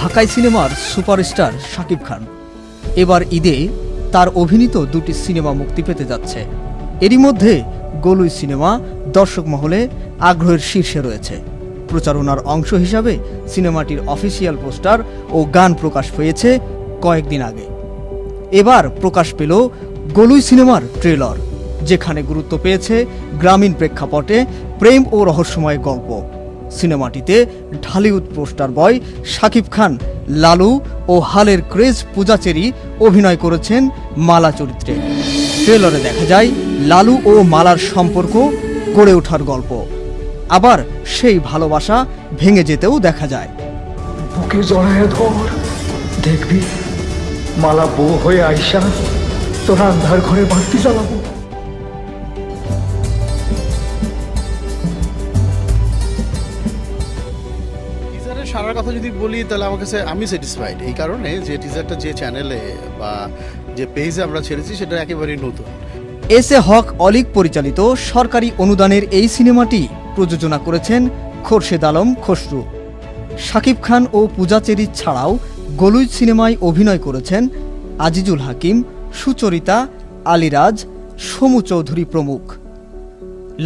ঢাকাই সিনেমার সুপারস্টার শাকিব খান। এবার ঈদে তার অভিনীত দুটি সিনেমা মুক্তি পেতে যাচ্ছে। এরই মধ্যে গলুই সিনেমা, দর্শক মহলে আগ্রহের শীর্ষে রয়েছে। প্রচারণার অংশ হিসাবে সিনেমাটির অফিসিয়াল পোস্টার ও গান প্রকাশ পেয়েছে কয়েকদিন আগে। এবার প্রকাশ পেল গলুই সিনেমার ট্রেলর, যেখানে গুরুত্ব পেয়েছে গ্রামীণ প্রেক্ষাপটে প্রেম ও রহস্যময় গল্প। সিনেমাটিতে ঢালিউড পোস্টার বয় শাকিব খান, লালু ও হালের ক্রেজ পূজাচেরি অভিনয় করেছেন মালা চরিত্রে। ট্রেলরে দেখা যায় লালু ও মালার সম্পর্ক, গড়ে ওঠার গল্প। আবার সেই ভালোবাসা ভেঙে যেতেও দেখা যায়। বুকে জড়ায় ধর, দেখবি, মালা বউ হয়ে আইসা তোর আন্ধার ঘরে বাড়তি জ্বালাবো। টিজারের সারার কথা যদি বলি, তাহলে আমার কাছে আমি স্যাটিসফাইড এই কারণে যে টিজারটা যে চ্যানেলে বা যে পেজে আমরা ছেড়েছি, সেটা একেবারেই নতুন। এস এ হক অলিক পরিচালিত সরকারি অনুদানের এই সিনেমাটি প্রযোজনা করেছেন খোরশেদ আলম খসরু। শাকিব খান ও পূজাচেরি ছাড়াও গলুই সিনেমায় অভিনয় করেছেন আজিজুল হাকিম, সুচরিতা, আলিরাজ, সমু চৌধুরী প্রমুখ।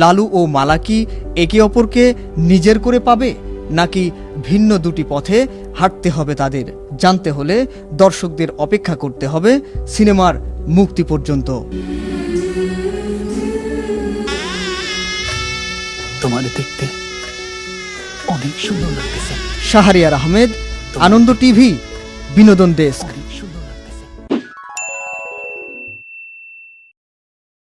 লালু ও মালাকি একে অপরকে নিজের করে পাবে নাকি ভিন্ন দুটি পথে হাঁটতে হবে তাদের। জানতে হলে দর্শকদের অপেক্ষা করতে হবে সিনেমার মুক্তি পর্যন্ত। তোমার দেখতে অনেক সুন্দর লাগতেছে। শাহরিয়ার আহমেদ আনন্দ টিভি বিনোদন ডেস্ক।